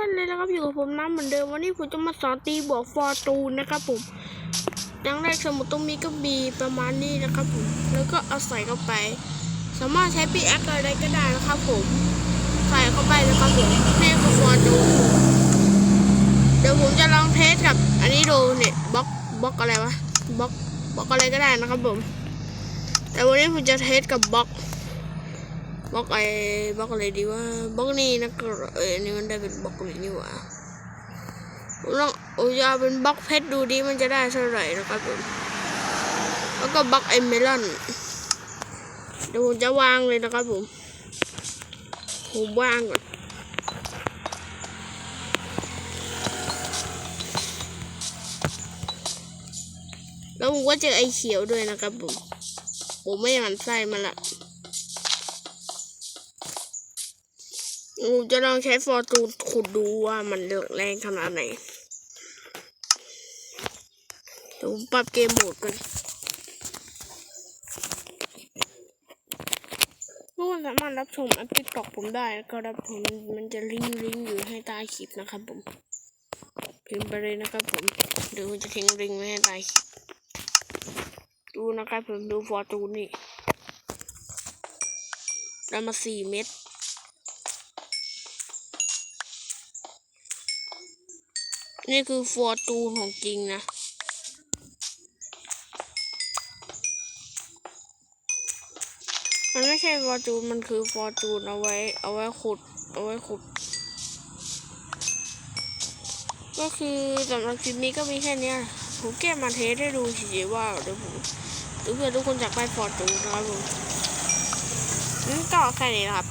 กันเลยนะครับอยู่กับผมน้ำเหมือนเดิมวันนี้ผมจะมาสอนตีบวกฟอร์ตูนนะครับผมอย่างแรกสมุดตรงนี้ก็มีประมาณนี้นะครับผมแล้วก็เอาใส่เข้าไป สามารถใช้ปีแอคอะไรก็ได้นะครับผมใส่เข้าไปนะครับผมนี่คือฟอร์ตูนเดี๋ยวผมจะลองเทสกับ อันนี้ดูเนี่ยบล็อกบล็อกอะไรวะบล็อกบล็อกอะไรก็ได้นะครับผม แต่วันนี้ผมจะเทสกับบล็อก บล็อกไอ้บล็อกอะไรดีว่าบล็อกนี้นะก็เอ้ยอันนี่มันได้เป็นบล็อกเลยนี่หว่าลองโอ้ยเอาเป็นบล็อกเพชรดูดิมันจะได้เท่าไหร่นะครับผมแล้วก็บล็อกไอเมลอนเดี๋ยวผมจะวางเลยนะครับผมผมวางก่อนแล้วผมก็เจอไอ้เขียวด้วยนะครับผม ผมไม่หมันไส้มันละ ผมจะลองใช้ฟอร์จูนขุดดูว่ามันเลือกแรงขนาดไหนเดี๋ยวปรับเกมโหมดกันทุกคนสามารถรับชมอันติ๊กตอกผมได้ก็รับผมมันจะลิงก์ลิงก์อยู่ให้ใต้คลิปนะครับผมพิมพ์ไปเลยนะครับผมเดี๋ยวจะทิ้งลิงก์ไว้ให้ใต้คลิปดูนะครับผมดูฟอร์จูนนี่ได้มาสี่เม็ด นี่คือฟอร์ตูนของจริงนะมันไม่ใช่ฟอร์จูน มันคือฟอร์จูนเอาไว้ เอาไว้ขุด เอาไว้ขุด ก็คือสำหรับคลิปนี้ก็มีแค่นี้ผมแก้มาเทสให้ดูเฉยๆว่าเดี๋ยวผมเดี๋ยวเพื่อนทุกคนอยากไปฟอร์จูนนะครับผมงั้นก็แค่นี้นะครับ